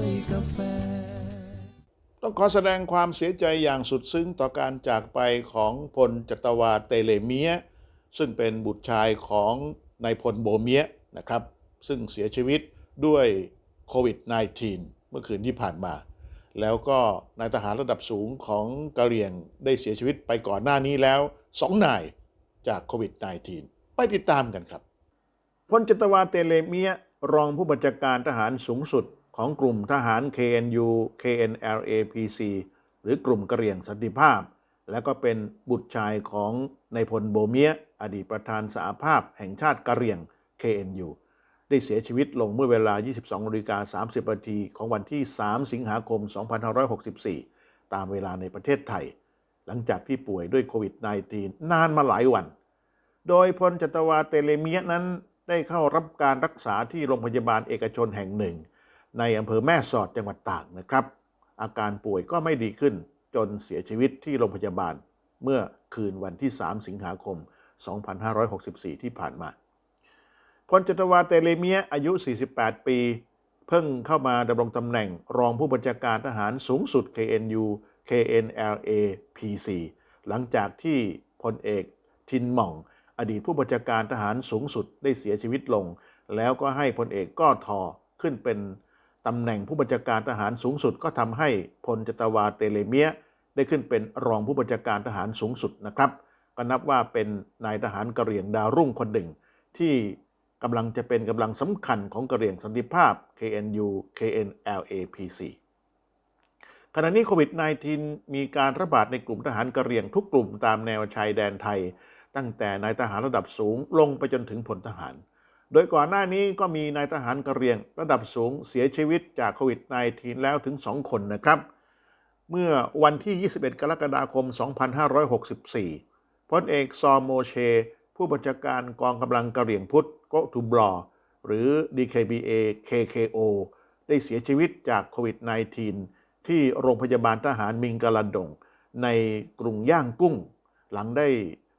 วยกาแฟ ต้องขอแสดงความเสียใจอย่างสุดซึ้งต่อการจากไปของพลจัตวาเตเลเมีย ซึ่งเป็นบุตรชายของนายพลโบเมียนะครับ ซึ่งเสียชีวิตด้วยโควิด -19 เมื่อคืนที่ผ่านมา แล้วก็นายทหารระดับสูงของกะเหรี่ยงได้เสียชีวิตไปก่อนหน้านี้แล้วสองนายจากโควิด -19 ไปติดตามกันครับพลจัตวาเตเลเมียรองผู้บัญชาการทหารสูงสุด ของกลุ่มทหาร KNU KNLAPC หรือกลุ่มกระเหรี่ยงสันติภาพ และก็เป็นบุตรชายของนายพลโบเมีย อดีตประธานสหภาพแห่งชาติกะเหรี่ยง KNU ได้เสียชีวิตลงเมื่อเวลา 22นาฬิกา30นาทีของวันที่ 3 สิงหาคม 2564 ตามเวลาในประเทศไทย หลังจากที่ป่วยด้วยโควิด -19 นานมาหลายวัน โดยพลจัตวาเตเลเมียนั้นได้เข้ารับการรักษาที่โรงพยาบาลเอกชนแห่งหนึ่ง ในอำเภอแม่สอดจังหวัดตากนะครับ อาการป่วยก็ไม่ดีขึ้นจนเสียชีวิตที่โรงพยาบาล เมื่อคืนวันที่ 3 สิงหาคม 2564 ที่ผ่านมาพลจัตวาเตเลเมียอายุ 48 ปี เพิ่งเข้ามาดำรงตำแหน่งรองผู้บัญชาการทหารสูงสุด KNU KNLA PC หลังจากที่พลเอกทินหม่อง อดีตผู้บัญชาการทหารสูงสุดได้เสียชีวิตลง แล้วก็ให้พลเอกก้อทอขึ้นเป็น ตำแหน่งผู้บัญชาการทหารสูงสุดก็ทำให้พลจตวาเตเลเมียได้ขึ้นเป็นรองผู้บัญชาการทหารสูงสุดนะครับ ก็นับว่าเป็นนายทหารกะเหรี่ยงดาวรุ่งคนหนึ่ง ที่กำลังจะเป็นกำลังสำคัญของกะเหรี่ยงสันติภาพ KNU KNLAPC ขณะนี้โควิด -19 มีการระบาดในกลุ่มทหารกะเหรี่ยงทุกกลุ่มตามแนวชายแดนไทย ตั้งแต่นายทหารระดับสูงลงไปจนถึงพลทหาร โดยก่อนหน้านี้ก็มีนายทหารกะเรียงระดับสูงเสียชีวิตจากโควิด -19 แล้วถึง 2 คนนะครับ เมื่อวันที่ 21 กรกฎาคม 2564 พลเอกซอโมเช ผู้บัญชาการกองกำลังกะเหรี่ยงพุทธโกทูบลอหรือ DKBA KKO ได้เสียชีวิตจากโควิด -19 ที่โรงพยาบาลทหารมิงกะลันดง ในกรุงย่างกุ้ง หลังได้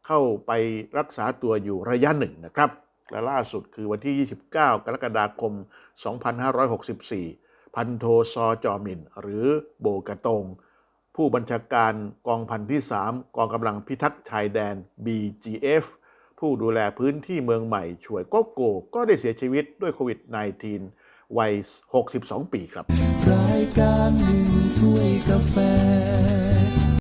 เข้าไปรักษาตัวอยู่ระยะหนึ่งนะครับ และล่าสุดคือวันที่ 29 กรกฎาคม 2564 พันโทซอจอมิน หรือโบกะตง ผู้บัญชาการกองพันที่ 3 กองกำลังพิทักษ์ชายแดน BGF ผู้ดูแลพื้นที่เมืองใหม่ช่วยโกโกก็ได้เสียชีวิตด้วยโควิด -19 วัย 62 ปีครับรายการหนึ่งถ้วยกาแฟ